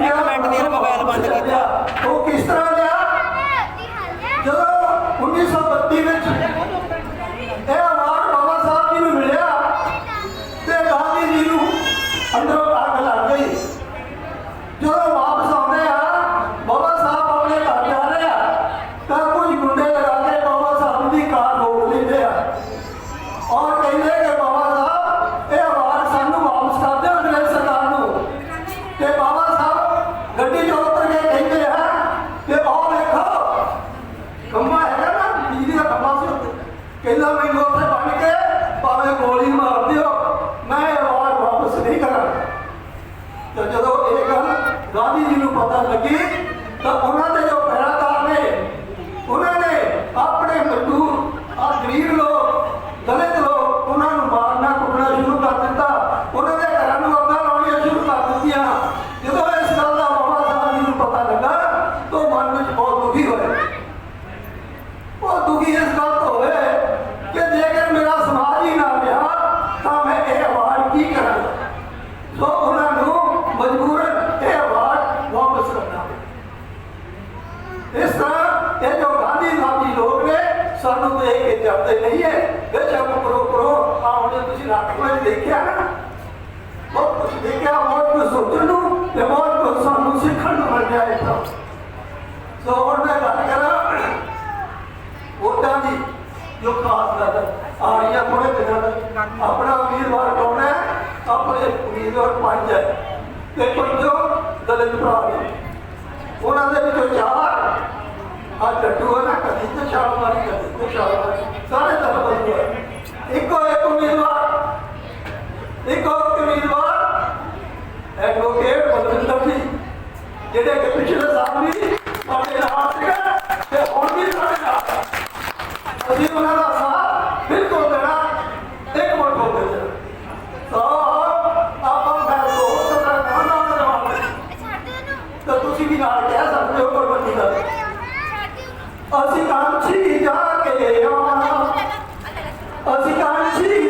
Comment ਨੇ mobile ਬੰਦ ਕੀਤਾ ਉਹ ਕਿਸ ਤਰ੍ਹਾਂ ਗਾਂਧੀ ਜੀ ਨੂੰ ਪਤਾ ਲੱਗੇ ਤਾਂ ਉਹਨਾਂ ਦੇ ਇਸ ਤਰ੍ਹਾਂ ਇਹ ਜੋ ਗਾਂਧੀ ਨਾਮੀ ਲੋਕ ਨੇ, ਸਾਨੂੰ ਦੇਖ ਕੇ ਜਰਦੇ ਨਹੀਂ ਹੈ। ਬੇਸ਼ੱਕ ਕਰੋ ਕਰੋ ਆ ਹੁਣ ਤੁਸੀਂ ਨਾਟਕ ਵਿੱਚ ਦੇਖਿਆ ਨਾ, ਬਹੁਤ ਕੁਝ ਦੇਖਿਆ ਬਹੁਤ ਕੁਝ ਸੋਚਣ ਨੂੰ ਤੇ ਬਹੁਤ ਕੁਝ ਸਾਨੂੰ ਸਿੱਖਣ ਨੂੰ ਮਿਲਿਆ ਹੈ ਤਾਂ। ਸੋ ਹੁਣ ਮੈਂ ਗੱਲ ਕਰਾਂ ਵੋਟਾਂ ਦੀ, ਜੋ ਖਾਸ ਗੱਲ ਆ ਰਹੀ ਹੈ ਥੋੜੇ ਦਿਨਾਂ ਆਪਣਾ ਉਮੀਦਵਾਰ ਕੌਣ ਹੈ? ਆਪਣੇ ਉਮੀਦਵਾਰ ਪੰਜ ਹੈ। ਤੇ ਪੰਜੋ ਦਲਿਤ ਭਰਾ ਨੇ। ਉਹਨਾਂ ਦੇ ਵਿੱਚੋਂ ਚਾਰ ਆ ਡੱਡੂ ਹੈ ਨਾ ਕਦੀ ਤੇ ਛਾਲ ਮਾਰੀ ਕਦੀ ਤੇ ਛਾਲ ਮਾਰੀ ਸਾਰੇ ਦਲ ਬੰਦੂ ਹੈ ਇੱਕੋ ਇੱਕ ਉਮੀਦਵਾਰ ਇੱਕੋ ਇੱਕ ਉਮੀਦਵਾਰ ਐਡਵੋਕੇਟ ਬਲਵਿੰਦਰ ਸਿੰਘ ਜਿਹੜੇ ਕਿ ਪਿਛਲੇ ਸਾਲ ਵੀ ਸਾਡੇ ਨਾਲ ਸੀਗਾ ਤੇ ਹੁਣ ਵੀ ਸਾਡੇ ਨਾਲ ਅਸੀਂ ਉਹਨਾਂ ਦਾ ਸਾਥ ਬਿਲਕੁਲ ਦੇਣਾ, ਇੱਕ ਮਿੰਟ ਹੋ ਗਏ ਤਾਂ ਆਪਾਂ ਮੈਂ ਦੋ ਸਦਾ ਕਹਿੰਦਾ ਮੈਂ ਜਵਾਬ ਤਾਂ ਤੁਸੀਂ ਵੀ ਨਾਲ ਕਹਿ ਸਕਦੇ ਹੋ ਕੋਈ ਵੱਡੀ ਅਸੀਂ ਕਾਂਛੀ ਜਾ ਕੇ ਆਉਣਾ ਅਸੀਂ ਕਾਂਛੀ